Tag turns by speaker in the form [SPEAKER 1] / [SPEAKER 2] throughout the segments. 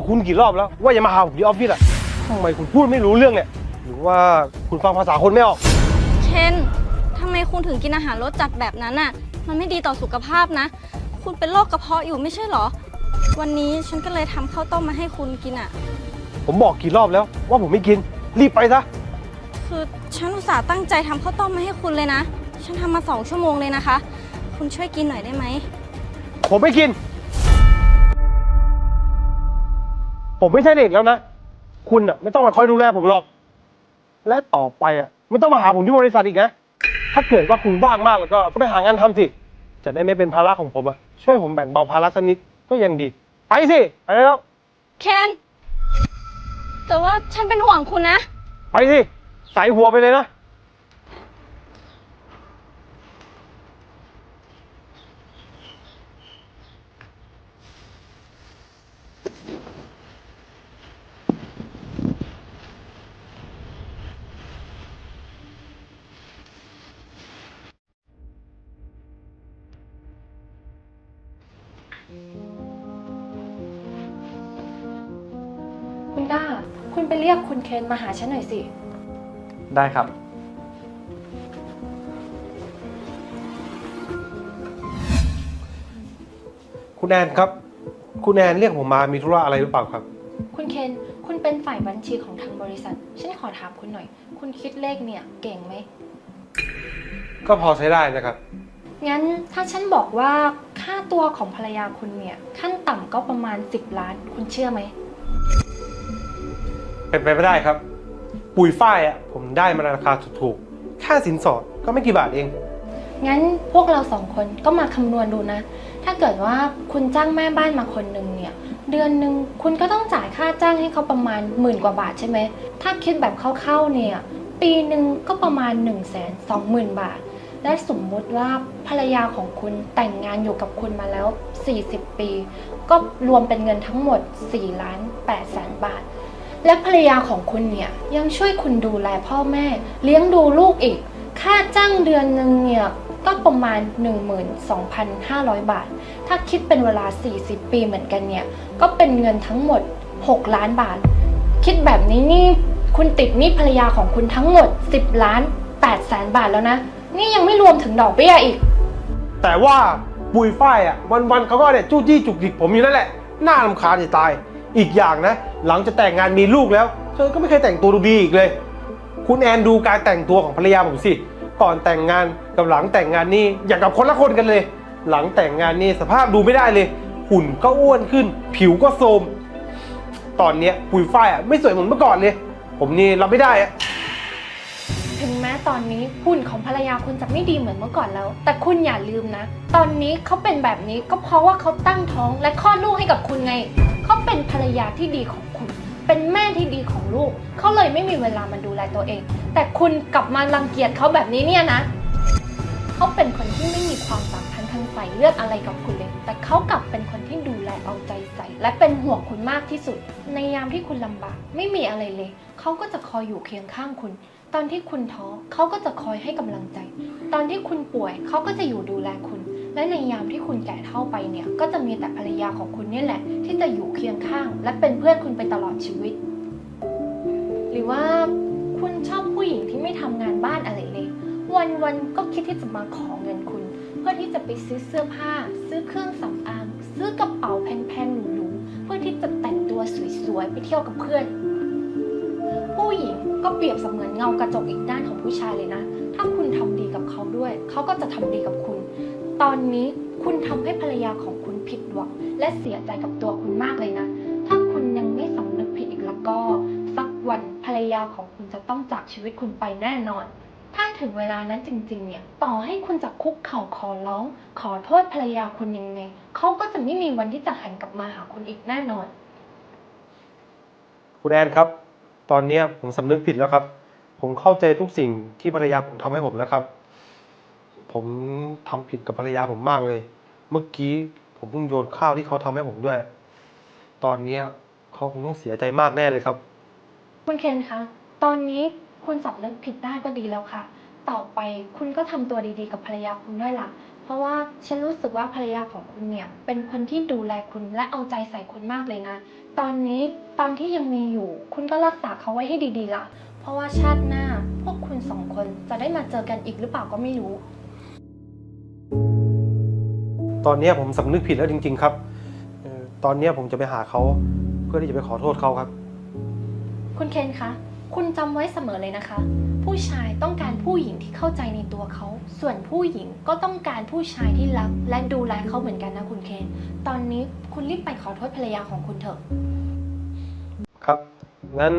[SPEAKER 1] บอกคุณกี่รอบแล้ว ว่าอย่ามาหาผมที่ออฟฟิศอะทำไมคุณพูดไม่รู้เรื่องเนี่ย หรือว่าคุณฟังภาษาคนไม่ออก
[SPEAKER 2] เคนทำไมคุณถึงกินอาหารรสจัดแบบนั้นน่ะ มันไม่ดีต่อสุขภาพนะ คุณเป็นโรคกระเพาะอยู่ไม่ใช่เหรอ วันนี้ฉันก็เลยทำข้าวต้มมาให้คุณกินอะ
[SPEAKER 1] ผมบอกกี่รอบแล้ว ว่าผมไม่กิน รีบไปซะ
[SPEAKER 2] คือฉันอุตส่าห์ตั้งใจทำข้าวต้มมาให้คุณเลยนะ ฉันทำมาสองชั่วโมงเลยนะคะ คุณช่วยกินหน่อยได้ไหม
[SPEAKER 1] ผมไม่กิน ผมไม่ใช่เด็กแล้วนะ คุณอะไม่ต้องมาคอยดูแลผมหรอก และต่อไปอะไม่ต้องมาหาผมที่บริษัทอีกนะ ถ้าเกิดว่าคุณว่างมากแล้วก็ก็ไปหางานทำสิ จะได้ไม่เป็นภาระของผมอะช่วยผมแบ่งเบาภาระสักนิดก็ยังดี ไปสิ ไปแล้ว
[SPEAKER 2] เคน แต่ว่าฉันเป็นห่วงคุณนะ
[SPEAKER 1] ไปสิ ใส่หัวไปเลยนะ
[SPEAKER 3] เรียกคุณเคนมาหาฉันหน่อยสิ
[SPEAKER 4] ได้ครับ
[SPEAKER 1] คุณแอนครับ คุณแอนเรียกผมมามีธุระอะไรหรือเปล่าครับ
[SPEAKER 3] คุณเคน คุณเป็นฝ่ายบัญชีของทางบริษัท ฉันขอถามคุณหน่อย คุณคิดเลขเนี่ยเก่งไหม
[SPEAKER 1] ก็พอใช้ได้นะครับ
[SPEAKER 3] งั้นถ้าฉันบอกว่าค่าตัวของภรรยาคุณเนี่ย ขั้นต่ำก็ประมาณ 10 ล้าน คุณเชื่อไหม
[SPEAKER 1] เป็นไปไม่ได้ครับ ปุ๋ยฝ้ายอะผมได้มาในราคาถูกๆ ค่าสินสอดก็ไม่กี่บาทเอง
[SPEAKER 3] งั้นพวกเราสองคนก็มาคำนวณดูนะ ถ้าเกิดว่าคุณจ้างแม่บ้านมาคนหนึ่งเนี่ย เดือนหนึ่งคุณก็ต้องจ่ายค่าจ้างให้เขาประมาณหมื่นกว่าบาทใช่ไหม ถ้าคิดแบบคร่าวๆเนี่ย ปีหนึ่งก็ประมาณ1นึ่งแสนสองหมื่นบาท และสมมุติว่าภรรยาของคุณแต่งงานอยู่กับคุณมาแล้ว 40 ปี ก็รวมเป็นเงินทั้งหมด4ล้าน8แสนบาท และภรรยาของคุณเนี่ยยังช่วยคุณดูแลพ่อแม่ เลี้ยงดูลูกอีก ค่าจ้างเดือนหนึ่งเนี่ยก็ประมาณ 12,500 บาท ถ้าคิดเป็นเวลา 40 ปีเหมือนกันเนี่ย ก็เป็นเงินทั้งหมด 6 ล้านบาท คิดแบบนี้นี่คุณติดหนี้ภรรยาของคุณทั้งหมด 10 ล้าน8แสนบาทแล้วนะ นี่ยังไม่รวมถึงดอกเบี้ยอีก
[SPEAKER 1] แต่ว่าปุยฝ้ายอะวันๆเขาก็เนี่ยจู้จี้จุกจิกผมอยู่นั่นแหละ น่ารำคาญจะตาย อีกอย่างนะ หลังจะแต่งงานมีลูกแล้ว เธอก็ไม่เคยแต่งตัวดูดีอีกเลย คุณแอนดูการแต่งตัวของภรรยาผมสิ ก่อนแต่งงานกับหลังแต่งงานนี่อย่างกับคนละคนกันเลย หลังแต่งงานนี่สภาพดูไม่ได้เลย หุ่นก็อ้วนขึ้น ผิวก็โทรมตอนเนี้ยปุยฝ้ายอะไม่สวยเหมือนเมื่อก่อนเลย ผมนี่รับไม่ได้อะ
[SPEAKER 3] ตอนนี้หุ่นของภรรยาคุณจะไม่ดีเหมือนเมื่อก่อนแล้ว แต่คุณอย่าลืมนะ ตอนนี้เขาเป็นแบบนี้ก็เพราะว่าเขาตั้งท้องและคลอดลูกให้กับคุณไง เขาเป็นภรรยาที่ดีของคุณ เป็นแม่ที่ดีของลูก เขาเลยไม่มีเวลามาดูแลตัวเอง แต่คุณกลับมารังเกียจเขาแบบนี้เนี่ยนะเขาเป็นคนที่ไม่มีความสัมพันธ์ทางสายเลือดอะไรกับคุณเลย แต่เขากลับเป็นคนที่ดูแลเอาใจใส่ และเป็นห่วงคุณมากที่สุด ในยามที่คุณลำบากไม่มีอะไรเลย เขาก็จะคอยอยู่เคียงข้างคุณ ตอนที่คุณท้อเขาก็จะคอยให้กำลังใจ ตอนที่คุณป่วยเขาก็จะอยู่ดูแลคุณ และในยามที่คุณแก่เท่าไปเนี่ย ก็จะมีแต่ภรรยาของคุณนี่แหละ ที่จะอยู่เคียงข้าง และเป็นเพื่อนคุณไปตลอดชีวิต หรือว่าคุณชอบผู้หญิงที่ไม่ทำงานบ้านอะไรเลย วันๆก็คิดที่จะมาขอเงินคุณ เพื่อที่จะไปซื้อเสื้อผ้า ซื้อเครื่องสำอาง ซื้อกระเป๋าแพงๆหรูๆเพื่อที่จะแต่งตัวสวยๆไปเที่ยวกับเพื่อน ก็เปรียบเสมือนเงากระจกอีกด้านของผู้ชายเลยนะ ถ้าคุณทำดีกับเขาด้วย เขาก็จะทำดีกับคุณ ตอนนี้คุณทำให้ภรรยาของคุณผิดหวังและเสียใจกับตัวคุณมากเลยนะ ถ้าคุณยังไม่สำนึกผิดอีกแล้วก็ สักวันภรรยาของคุณจะต้องจากชีวิตคุณไปแน่นอน ถ้าถึงเวลานั้นจริง ๆ เนี่ย ต่อให้คุณจะคุกเข่าขอร้อง ขอโทษภรรยาคุณยังไง เขาก็จะไม่มีวันที่จะหันกลับมาหาคุณอีกแน่นอน
[SPEAKER 1] คุณแอนครับ ตอนเนี้ยผมสำนึกผิดแล้วครับ ผมเข้าใจทุกสิ่งที่ภรรยาผมทำให้ผมแล้วครับ ผมทำผิดกับภรรยาผมมากเลย เมื่อกี้ผมเพิ่งโยนข้าวที่เขาทำให้ผมด้วย ตอนเนี้ยเขาคงต้องเสียใจมากแน่เลยครับ
[SPEAKER 3] คุณเคนคะ ตอนนี้คุณสำนึกผิดได้ก็ดีแล้วค่ะ ต่อไปคุณก็ทำตัวดีๆ กับภรรยาคุณด้วยล่ะ ราะว่าฉันรู้สึกว่าภรรยาของคุณเนี่ย เป็นคนที่ดูแลคุณและเอาใจใส่คุณมากเลยนะ ตอนนี้ตอนที่ยังมีอยู่ คุณก็รักษาเขาไว้ให้ดีๆล่ะ เพราะว่าชาติหน้าพวกคุณสองคนจะได้มาเจอกันอีกหรือเปล่าก็ไม่รู้
[SPEAKER 1] ตอนเนี้ยผมสำนึกผิดแล้วจริง ๆ ครับเอ่อตอนเนี้ยผมจะไปหาเขาเพื่อที่จะไปขอโทษเขาครับ
[SPEAKER 3] คุณเคนคะ คุณจำไว้เสมอเลยนะคะ ผู้ชายต้องการผู้หญิงที่เข้าใจในตัวเขา ส่วนผู้หญิงก็ต้องการผู้ชายที่รัก และดูแลเขาเหมือนกันนะคุณเคน ตอนนี้คุณรีบไปขอโทษภรรยาของคุณเถอะ
[SPEAKER 1] ครับ งั้น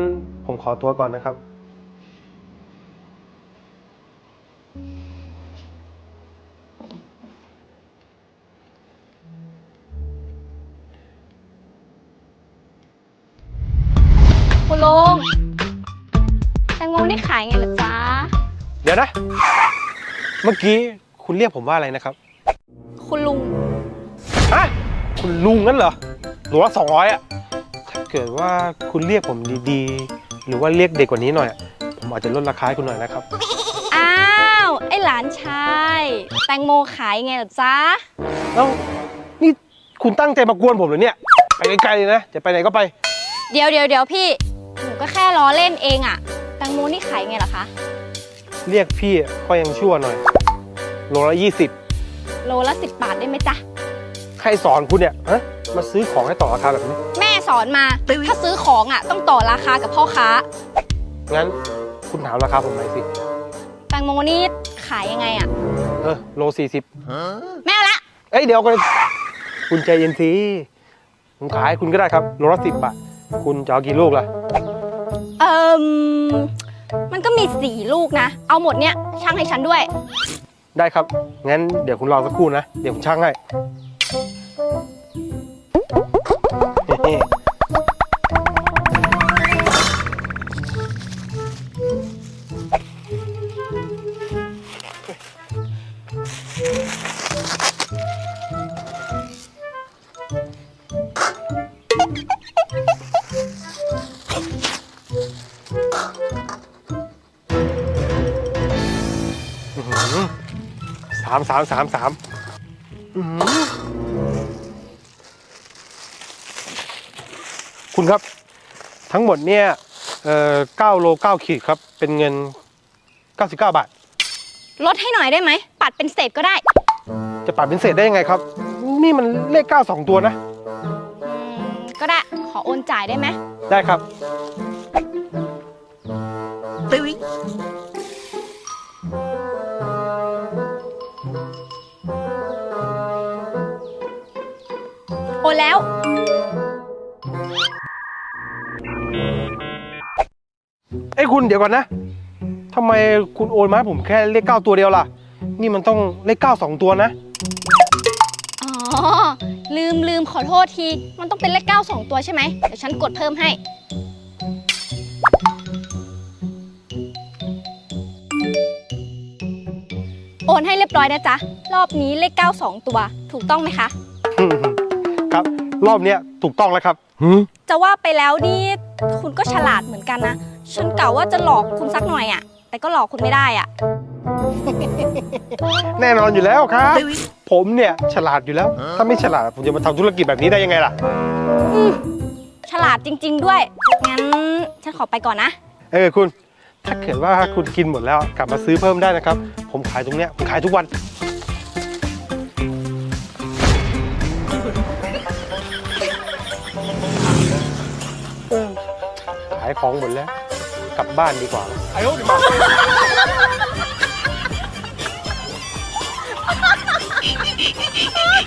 [SPEAKER 1] ผมขอตัวก่อนนะครับ
[SPEAKER 2] คุณลุง แตงโมนี่ขายไงล่ะจ๊ะ
[SPEAKER 1] เดี๋ยวนะ เมื่อกี้คุณเรียกผมว่าอะไรนะครับ
[SPEAKER 2] คุณลุง
[SPEAKER 1] ฮะ คุณลุงงั้นเหรอ หรือว่าสองร้อยอะถ้าเกิดว่าคุณเรียกผมดีๆ หรือว่าเรียกเด็กกว่านี้หน่อยอะผมอาจจะลดราคาให้คุณหน่อยนะครับ
[SPEAKER 2] อ้าว ไอ้หลานชาย แตงโมขายไงล่ะจ๊ะ
[SPEAKER 1] แล้วนี่คุณตั้งใจมากวนผมเหรอเนี่ย ไปไกลๆเลยนะ จะไปไหนก็ไป
[SPEAKER 2] เดี๋ยวเดี๋ยวเดี๋ยวพี่ หนูก็แค่ล้อเล่นเองอะแตงโมนี่ขายไงล่ะคะ
[SPEAKER 1] เรียกพี่ก็ยังชั่วหน่อย โลละยี่สิบ
[SPEAKER 2] โลละสิบบาทได้ไหมจ๊ะ
[SPEAKER 1] ใครสอนคุณเนี่ยฮะมาซื้อของให้ต่อราคาแบบนี้
[SPEAKER 2] แม่สอนมา ถ้าซื้อของอะต้องต่อราคากับพ่อค้า
[SPEAKER 1] งั้นคุณถามราคาผมหน่อยสิ
[SPEAKER 2] แตงโมนี่ขายยังไงอะ
[SPEAKER 1] เออ โลสี่สิบ
[SPEAKER 2] แม่เอาละ
[SPEAKER 1] เอ้ยเดี๋ยวก่อนคุณใจเย็นสิผมขายให้คุณก็ได้ครับ โลละสิบบาท คุณจะเอากี่ลูกล่ะ
[SPEAKER 2] เอิมมันก็มีสี่ลูกนะ เอาหมดเนี่ยช่างให้ฉันด้วย
[SPEAKER 1] ได้ครับ งั้นเดี๋ยวคุณรอสักครู่นะ เดี๋ยวผมช่างให้ามสามสามสามอื้อหือคุณครับ ทั้งหมดเนี่ยเอ่อเก้าโลเก้าขีดครับ เป็นเงิน 99 บาท
[SPEAKER 2] ลดให้หน่อยได้ไหม ปัดเป็นเศษก็ได้
[SPEAKER 1] จะปัดเป็นเศษได้ยังไงครับ นี่มันเลข 9 2 ตัวนะ
[SPEAKER 2] อืมก็ได้ ขอโอนจ่ายได้ไหม
[SPEAKER 1] ได้ครับ
[SPEAKER 2] โอ แล้ว
[SPEAKER 1] เอ้ยคุณเดี๋ยวก่อนนะทำไมคุณโอนมาให้ผมแค่เลข9ตัวเดียวล่ะ นี่มันต้องเลข9 2ตัวนะ
[SPEAKER 2] อ๋อ ลืมลืมขอโทษที มันต้องเป็นเลข9 2ตัวใช่ไหมเดี๋ยวฉันกดเพิ่มให้ โอนให้เรียบร้อยนะจ๊ะ รอบนี้เลข9 2ตัว ถูกต้องไหมคะ
[SPEAKER 1] ค รับรอบเนี้ยถูกต้องแล้วครับ
[SPEAKER 2] จะว่าไปแล้วนี่คุณก็ฉลาดเหมือนกันนะ ฉันกะว่าจะหลอกคุณสักหน่อยอะแต่ก็หลอกคุณไม่ได้อะ
[SPEAKER 1] แน่นอนอยู่แล้วครับ ผมเนี่ยฉลาดอยู่แล้ว ถ้าไม่ฉลาดผมจะมาทำธุรกิจแบบนี้ได้ยังไงล่ะ
[SPEAKER 2] ฉลาดจริง ๆ ด้วย งั้นฉันขอไปก่อนนะ
[SPEAKER 1] เออคุณ ถ้าเกิดว่าคุณกินหมดแล้วกลับมาซื้อเพิ่มได้นะครับ ผมขายตรงเนี้ยผมขายทุกวันายของหมดแล้ว กลับบ้านดีกว่า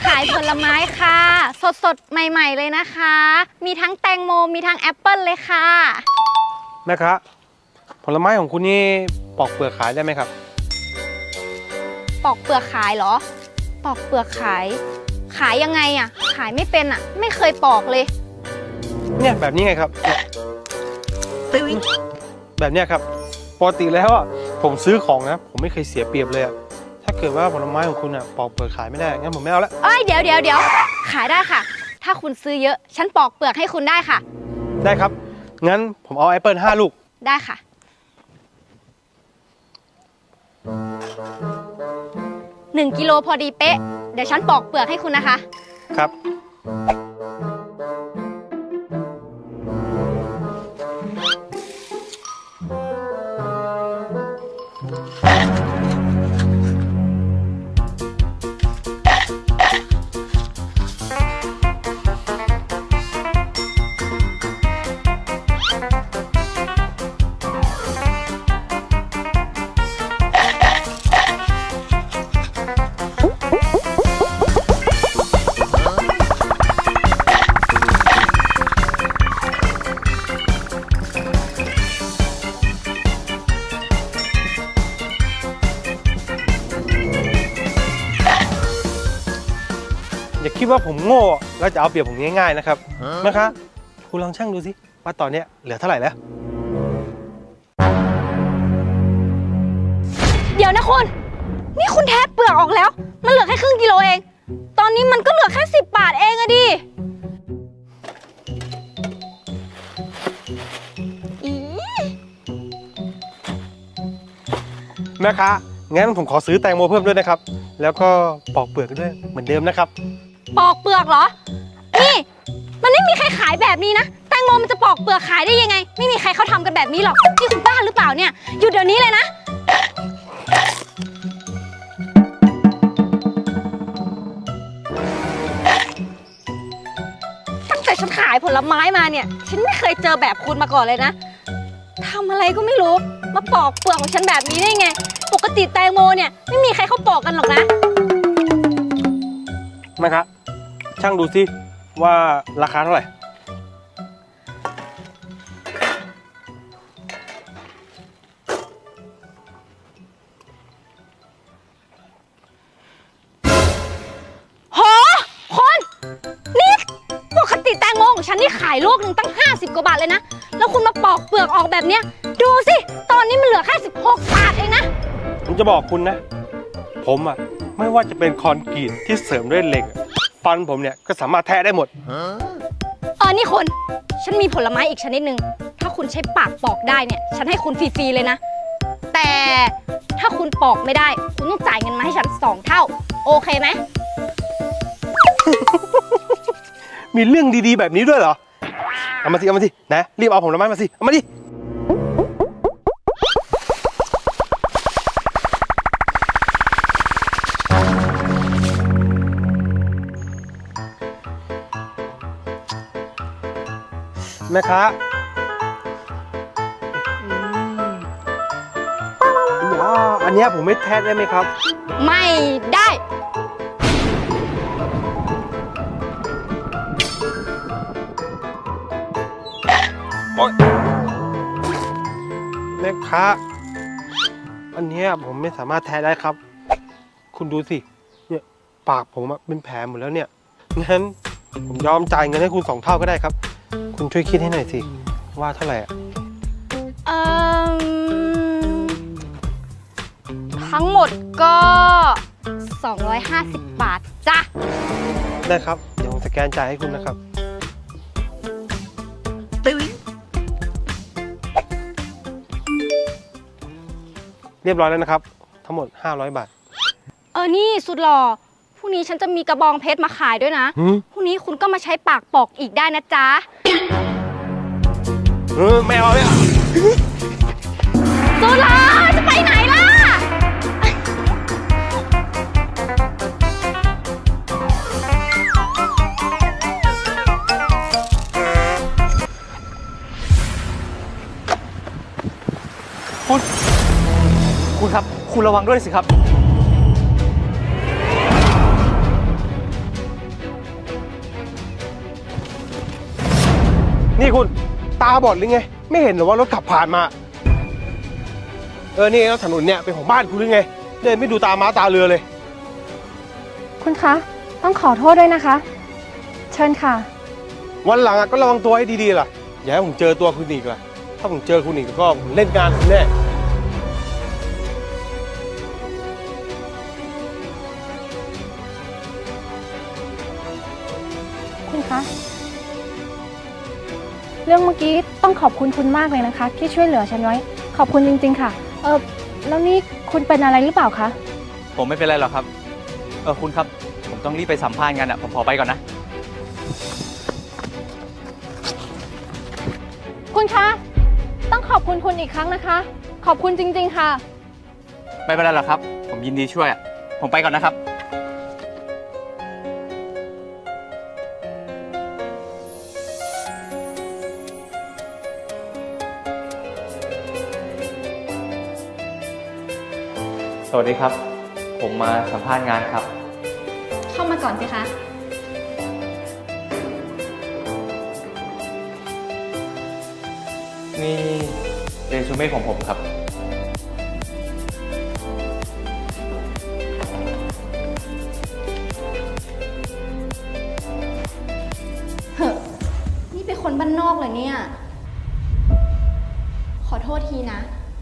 [SPEAKER 2] ขายผลไม้ค่ะ สดๆใหม่ ๆ เลยนะคะ มีทั้งแตงโมมีทั้งแอปเปิลเลยค่ะ
[SPEAKER 1] แม่ครับผลไม้ของคุณนี่ปอกเปลือกขายได้ไหมครับ
[SPEAKER 2] ปอกเปลือกขายเหรอ ปอกเปลือกขาย ขายยังไงอะขายไม่เป็นอะไม่เคยปอกเลย
[SPEAKER 1] เนี่ยแบบนี้ไงครับ เนี่ยแบบเนี้ยครับปกติแล้วอะผมซื้อของนะผมไม่เคยเสียเปรียบเลยอะถ้าเกิดว่าผลไม้ของคุณอะปอกเปลือกขายไม่ได้งั้นผมไม่เอาละ
[SPEAKER 2] เอ้ยเดี๋ยวเดี๋ยวเดี๋ยวขายได้ค่ะ ถ้าคุณซื้อเยอะฉันปอกเปลือกให้คุณได้ค่ะ
[SPEAKER 1] ได้ครับงั้นผมเอาแอปเปิลห้าลูก
[SPEAKER 2] ได้ค่ะน1กิโลพอดีเป๊ะ เดี๋ยวฉันปอกเปลือกให้คุณนะคะ
[SPEAKER 1] ครับ คิดว่าผมโง่แล้วจะเอาเปรียบผมง่ายๆนะครับนะคะคุณลองชั่งดูสิว่าตอนเนี้ยเหลือเท่าไหร่แล้ว
[SPEAKER 2] เดี๋ยวนะคุณ นี่คุณแทบเปลือกออกแล้ว มันเหลือแค่ครึ่งกิโลเอง ตอนนี้มันก็เหลือแค่10บาทเองอะดิ อี
[SPEAKER 1] แม่ค้างั้นผมขอซื้อแตงโมเพิ่มด้วยนะครับ แล้วก็ปอกเปลือกด้วยเหมือนเดิมนะครับ
[SPEAKER 2] ปอกเปลือกเหรอ นี่ มันไม่มีใครขายแบบนี้นะ แตงโมมันจะปอกเปลือกขายได้ยังไง ไม่มีใครเขาทำกันแบบนี้หรอกนี่คุณบ้าหรือเปล่าเนี่ย หยุดเดี๋ยวนี้เลยนะ ตั้งแต่ฉันขายผลไม้มาเนี่ย ฉันไม่เคยเจอแบบคุณมาก่อนเลยนะทำอะไรก็ไม่รู้ มาปอกเปลือกของฉันแบบนี้ได้ไง ปกติแตงโมเนี่ยไม่มีใครเขาปอกกันหรอกนะ
[SPEAKER 1] แม่ค้า ช่างดูสิว่าราคาเท่าไหร่
[SPEAKER 2] โห คน นี่ปกติแตงโมของฉันนี่ขายลูกหนึ่งตั้ง 50 กว่าบาทเลยนะ แล้วคุณมาปอกเปลือกออกแบบเนี้ย ดูสิ ตอนนี้มันเหลือแค่ 16 บาทเองนะ
[SPEAKER 1] ผมจะบอกคุณนะ ผมอะไม่ว่าจะเป็นคอนกรีตที่เสริมด้วยเหล็ก อะฟันผมเนี่ยก็สามารถแทะได้หมด
[SPEAKER 2] เออนี่คุณฉันมีผลไม้อีกชนิดหนึ่งถ้าคุณใช้ปากปอกได้เนี่ย ฉันให้คุณฟรีๆเลยนะ แต่ถ้าคุณปอกไม่ได้ คุณต้องจ่ายเงินมาให้ฉันสองเท่า โอเคไหม
[SPEAKER 1] มีเรื่องดีๆแบบนี้ด้วยเหรอ เอามาสิเอามาสินะรีบเอาผลไม้มาสิเอามาดิ แม่ค้าอืมอย่าอันเนี้ยผมไม่แทะได้ไหมครับ
[SPEAKER 2] ไม่ได้
[SPEAKER 1] โอ๊ยแม่ค้า อันเนี้ยผมไม่สามารถแท้ได้ครับ คุณดูสิ เนี่ยปากผมอะเป็นแผลหมดแล้วเนี่ย งั้นผมยอมจ่ายเงินให้คุณสองเท่าก็ได้ครับ คุณช่วยคิดให้หน่อยสิ ว่าเท่าไหร่อะ
[SPEAKER 2] เอ่อทั้งหมดก็ 250 บาทจ้ะ
[SPEAKER 1] ได้ครับ เดี๋ยวผมสแกนจ่ายให้คุณนะครับ เรียบร้อยแล้วนะครับ ทั้งหมด 500 บาท
[SPEAKER 2] เออ นี่สุดหล่อพรุ่งนี้ฉันจะมีกระบองเพชรมาขายด้วยนะ
[SPEAKER 1] หืม
[SPEAKER 2] พรุ่งนี้คุณก็มาใช้ปากปอกอีกได้นะจ๊ะ
[SPEAKER 1] เออไม่เอาเลยอะ
[SPEAKER 2] สุดหล่อจะไปไหนล่ะ
[SPEAKER 4] คุณ คุณครับ คุณระวังด้วยสิครับ
[SPEAKER 1] นี่คุณ ตาบอดหรือไง ไม่เห็นเหรอว่ารถขับผ่านมา เออ นี่แล้วถนนเนี่ยเป็นของบ้านคุณหรือไง เดินไม่ดูตาม้าตาเรือเลย
[SPEAKER 3] คุณคะ ต้องขอโทษด้วยนะคะ เชิญค่ะ
[SPEAKER 1] วันหลังอะก็ระวังตัวให้ดีๆล่ะ อย่าให้ผมเจอตัวคุณอีกล่ะ ถ้าผมเจอคุณอีกก็ผมเล่นงานคุณแน่
[SPEAKER 3] เรื่องเมื่อกี้ต้องขอบคุณคุณมากเลยนะคะ ที่ช่วยเหลือฉันไว้ ขอบคุณจริง ๆ ค่ะ เออแล้วนี่คุณเป็นอะไรหรือเปล่าคะ
[SPEAKER 4] ผมไม่เป็นไรหรอกครับ เออคุณครับ ผมต้องรีบไปสัมภาษณ์งานอะ ผมขอไปก่อนนะ
[SPEAKER 3] คุณคะ ต้องขอบคุณคุณอีกครั้งนะคะ ขอบคุณจริง ๆ ค่ะ
[SPEAKER 4] ไม่เป็นไรหรอกครับ ผมยินดีช่วยอะผมไปก่อนนะครับ วัสดีครับ ผมมาสัมภาษณ์งานครับ
[SPEAKER 2] เข้ามาก่อนสิคะ
[SPEAKER 4] นี่เรซูเม่ของผมครับ
[SPEAKER 2] เฮ้อนี่เป็นคนบ้านนอกเลยเนี่ย ขอโทษทีนะ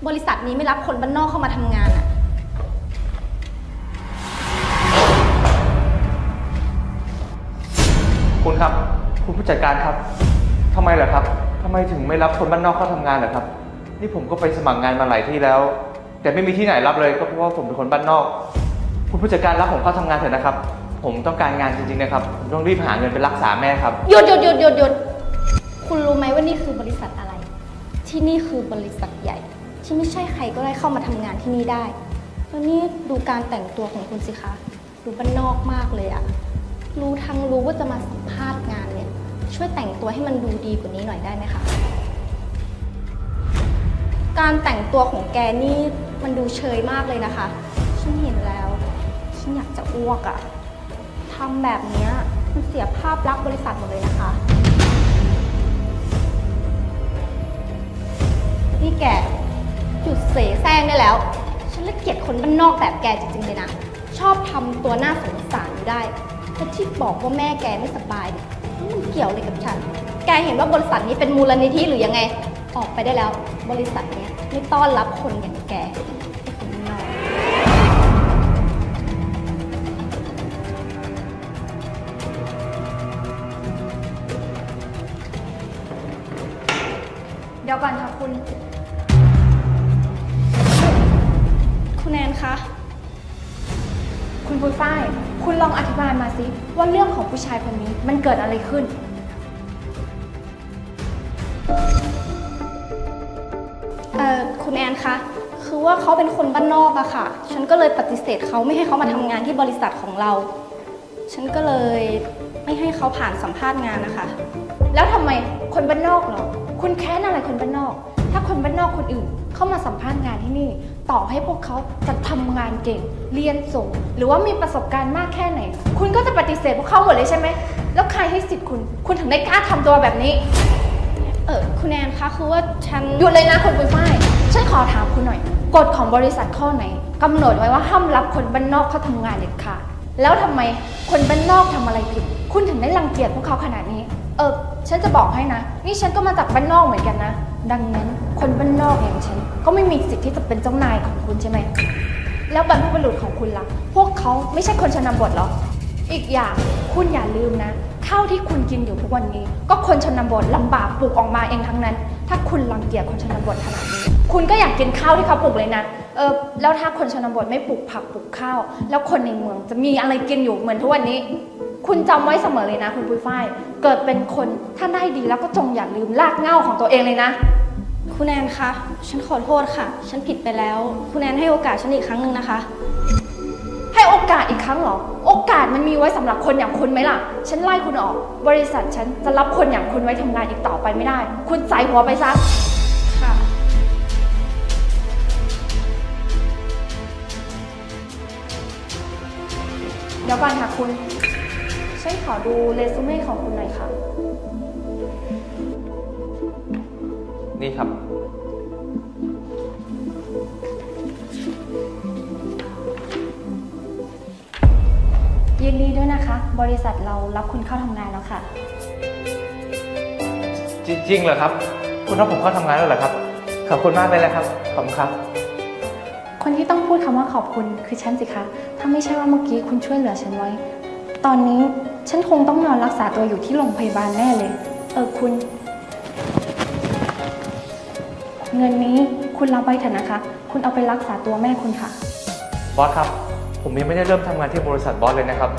[SPEAKER 2] บริษัทนี้ไม่รับคนบ้านนอกเข้ามาทำงานอะ
[SPEAKER 4] ผู้จัดการครับทำไมเหรอครับทำไมถึงไม่รับคนบ้านนอกเข้าทำงานเหรอครับ นี่ผมก็ไปสมัครงานมาหลายที่แล้ว แต่ไม่มีที่ไหนรับเลยก็เพราะว่าผมเป็นคนบ้านนอก คุณผู้จัดการรับผมเข้าทำงานเถอะนะครับ ผมต้องการงานจริงๆนะครับ ผมต้องรีบหาเงินไปรักษาแม่ครับ
[SPEAKER 2] หยุดหยุดหยุดหยุดหยุดคุณรู้ไหมว่านี่คือบริษัทอะไร ที่นี่คือบริษัทใหญ่ ที่ไม่ใช่ใครก็ได้เข้ามาทำงานที่นี่ได้แล้วนี่ดูการแต่งตัวของคุณสิคะ ดูบ้านนอกมากเลยอะรู้ทั้งรู้ว่าจะมาสัมภาษณ์งานเนี่ย ช่วยแต่งตัวให้มันดูดีกว่านี้หน่อยได้ไหมคะ การแต่งตัวของแกนี่มันดูเชยมากเลยนะคะ ฉันเห็นแล้ว ฉันอยากจะอ้วกอะทำแบบเนี้ยมันเสียภาพลักษณ์บริษัทหมดเลยนะคะ นี่แกหยุดเสแสร้งได้แล้ว ฉันละเกลียดคนบ้านนอกแบบแกจริงๆเลยนะ ชอบทำตัวหน้าสงสารอยู่ได้แต่ที่บอกว่าแม่แกไม่สบายเนี่ย มันเกี่ยวอะไรกับฉัน แกเห็นว่าบริษัทนี้เป็นมูลนิธิหรือยังไง ออกไปได้แล้ว บริษัทเนี้ยไม่ต้อนรับคนอย่าง
[SPEAKER 3] สิว่าเรื่องของผู้ชายคนนี้มันเกิดอะไรขึ้น
[SPEAKER 2] เอ่อ คุณแอนคะ คือว่าเขาเป็นคนบ้านนอกอะค่ะ ฉันก็เลยปฏิเสธเขาไม่ให้เขามาทำงานที่บริษัทของเรา ฉันก็เลยไม่ให้เขาผ่านสัมภาษณ์งานนะคะ
[SPEAKER 3] แล้วทำไมคนบ้านนอกเหรอ คุณแค้นอะไรคนบ้านนอก ถ้าคนบ้านนอกคนอื่น เข้ามาสัมภาษณ์งานที่นี่ ต่อให้พวกเขาจะทำงานเก่ง เรียนสูง หรือว่ามีประสบการณ์มากแค่ไหน คุณก็จะปฏิเสธพวกเขาหมดเลยใช่ไหม แล้วใครให้สิทธิ์คุณ คุณถึงได้กล้าทำตัวแบบนี้
[SPEAKER 2] เออคุณแอนคะคือว่าฉัน
[SPEAKER 3] หยุดเลยนะคุณปุ้ยฝ้าย ฉันขอถามคุณหน่อย กฎของบริษัทข้อไหนกำหนดไว้ว่าห้ามรับคนบ้านนอกเข้าทำงานเด็ดขาด แล้วทำไมคนบ้านนอกทำอะไรผิด คุณถึงได้รังเกียจพวกเขาขนาดนี้ เออ ฉันจะบอกให้นะ นี่ฉันก็มาจากบ้านนอกเหมือนกันนะ ดังนั้นคนบ้านนอกอย่างฉันก็ไม่มีสิทธิ์ที่จะเป็นเจ้านายของคุณใช่ไหม แล้วบรรพบุรุษของคุณล่ะ พวกเขาไม่ใช่คนชนบทเหรอ อีกอย่างคุณอย่าลืมนะ ข้าวที่คุณกินอยู่ทุกวันนี้ ก็คนชนบทลำบากปลูกออกมาเองทั้งนั้น ถ้าคุณรังเกียจคนชนบทขนาดนี้ คุณก็อยากกินข้าวที่เขาปลูกเลยนะ เออแล้วถ้าคนชนบทไม่ปลูกผักปลูกข้าว แล้วคนในเมืองจะมีอะไรกินอยู่เหมือนทุกวันนี้ คุณจำไว้เสมอเลยนะ คุณปุ้ยฝ้าย เกิดเป็นคนถ้าได้ดีแล้วก็จงอย่าลืมรากเหง้าของตัวเองเลยนะ
[SPEAKER 2] คุณแอนคะ ฉันขอโทษค่ะ ฉันผิดไปแล้ว คุณแอนให้โอกาสฉันอีกครั้งหนึ่งนะคะ
[SPEAKER 3] ให้โอกาสอีกครั้งเหรอ โอกาสมันมีไว้สำหรับคนอย่างคุณไหมล่ะ ฉันไล่คุณออก บริษัทฉันจะรับคนอย่างคุณไว้ทำงานอีกต่อไปไม่ได้ คุณใส่หัวไปซะ
[SPEAKER 2] ค่ะ
[SPEAKER 3] เดี๋ยวก่อนค่ะคุณ ฉันขอดูเรซูเม่ของคุณหน่อยค่ะ
[SPEAKER 4] นี่ครับ
[SPEAKER 3] ยินดีด้วยนะคะ บริษัทเรารับคุณเข้าทำงานแล้วค่ะ
[SPEAKER 4] จริงๆเหรอครับ คุณรับผมเข้าทำงานแล้วเหรอครับ ขอบคุณมากเลยนะครับ ขอบคุณครับ
[SPEAKER 3] คนที่ต้องพูดคำว่าขอบคุณคือฉันสิคะ ถ้าไม่ใช่ว่าเมื่อกี้คุณช่วยเหลือฉันไว้ ตอนนี้ ฉันคงต้องนอนรักษาตัวอยู่ที่โรงพยาบาลแน่เลย เออคุณ เงินนี้คุณรับไว้เถอะนะคะ คุณเอาไปรักษาตัวแม่คุณค่ะ
[SPEAKER 4] บอสครับ ผมยังไม่ได้เริ่มทำงานที่บริษัทบอสเลยนะครับ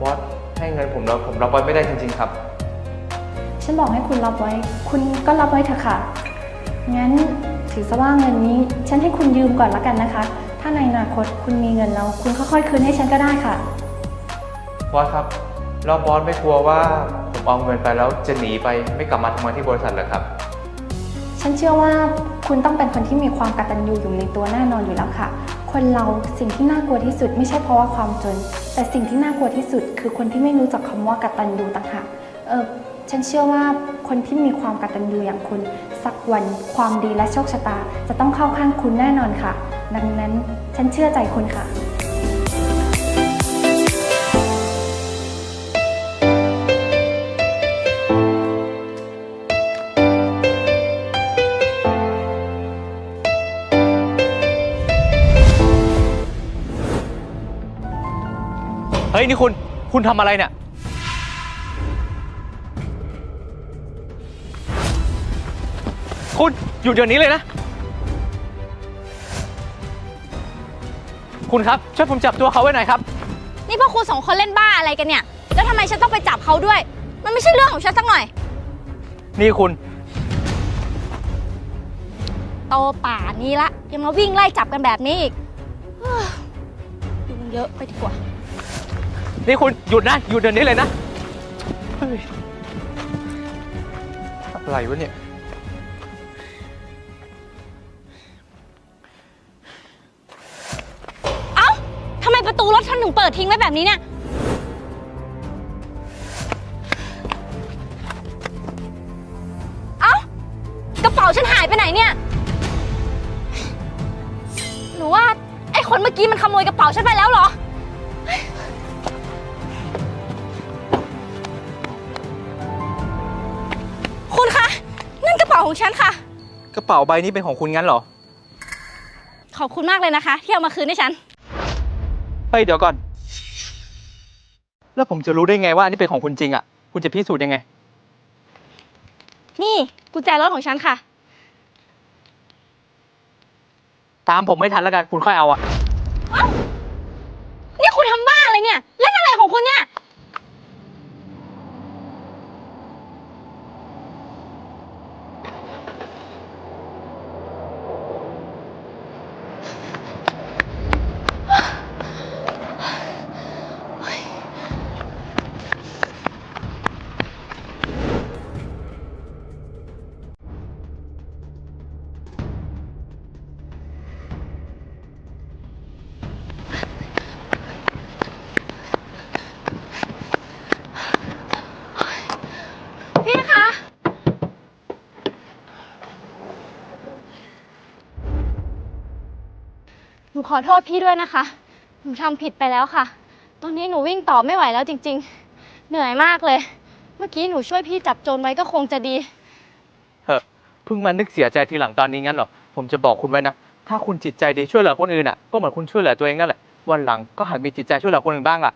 [SPEAKER 4] บอสให้เงินผมแล้วผมรับไว้ไม่ได้จริง ๆ ครับ
[SPEAKER 3] ฉันบอกให้คุณรับไว้ คุณก็รับไว้เถอะค่ะ งั้นถือซะว่าเงินนี้ ฉันให้คุณยืมก่อนละกันนะคะ ถ้าในอนาคตคุณมีเงินแล้ว คุณค่อยๆคืนให้ฉันก็ได้ค่ะ
[SPEAKER 4] บอสครับ แล้วบอสไม่กลัวว่าผมเอาเงินไปแล้วจะหนีไปไม่กลับมาทำงานที่บริษัทเหรอครับ
[SPEAKER 3] ฉันเชื่อว่าคุณต้องเป็นคนที่มีความกตัญญูอยู่ในตัวแน่นอนอยู่แล้วค่ะ คนเราสิ่งที่น่ากลัวที่สุดไม่ใช่เพราะว่าความจน แต่สิ่งที่น่ากลัวที่สุด คือคนที่ไม่รู้จักคำว่ากตัญญูต่างหากเออฉันเชื่อว่าคนที่มีความกตัญญูอย่างคุณ สักวันความดีและโชคชะตา จะต้องเข้าข้างคุณแน่นอนค่ะ ดังนั้นฉันเชื่อใจคุณค่ะ
[SPEAKER 4] ฮ้ยนี่คุณคุณทำอะไรเนี่ย คุณหยุดเดี๋ยวนี้เลยนะ คุณครับ ช่วยผมจับตัวเขาไว้หน่อยครับ
[SPEAKER 2] นี่พวกคุณสองคนเล่นบ้าอะไรกันเนี่ย แล้วทำไมฉันต้องไปจับเขาด้วย มันไม่ใช่เรื่องของฉันสักหน่อย
[SPEAKER 4] นี่คุณ
[SPEAKER 2] โตป่านี้ละ ยังมาวิ่งไล่จับกันแบบนี้อีกเฮ้ยยุ่งเยอะไปดีกว่า
[SPEAKER 4] นี่คุณหยุดนะ หยุดเดี๋ยวนี้เลยนะเฮ้ยอะไรวะเนี่ย
[SPEAKER 2] เอ้าทำไมประตูรถฉันถึงเปิดทิ้งไว้แบบนี้เนี่ย เอ้ากระเป๋าฉันหายไปไหนเนี่ยหรือว่าไอ้คนเมื่อกี้มันขโมยกระเป๋าฉันไปแล้วเหรอ ของฉันค่ะ
[SPEAKER 4] กระเป๋าใบนี้เป็นของคุณงั้นเหรอ
[SPEAKER 2] ขอบคุณมากเลยนะคะ ที่เอามาคืนให้ฉัน
[SPEAKER 4] เฮ้ยเดี๋ยวก่อน แล้วผมจะรู้ได้ไงว่าอันนี้เป็นของคุณจริงอะ คุณจะพิสูจน์ยังไง
[SPEAKER 2] นี่กุญแจรถของฉันค่ะ
[SPEAKER 4] ตามผมไม่ทันแล้วกัน คุณค่อยเอาอะ
[SPEAKER 2] ขอโทษพี่ด้วยนะคะ หนูทำผิดไปแล้วค่ะ ตอนนี้หนูวิ่งต่อไม่ไหวแล้วจริง ๆ เหนื่อยมากเลย เมื่อกี้หนูช่วยพี่จับโจรไว้ก็คงจะดี
[SPEAKER 4] เฮ้อเพิ่งมานึกเสียใจทีหลังตอนนี้งั้นเหรอ ผมจะบอกคุณไว้นะ ถ้าคุณจิตใจดีช่วยเหลือคนอื่นอะ ก็เหมือนคุณช่วยเหลือตัวเองนั่นแหละ วันหลังก็หัดมีจิตใจช่วยเหลือคนอื่นบ้างอะ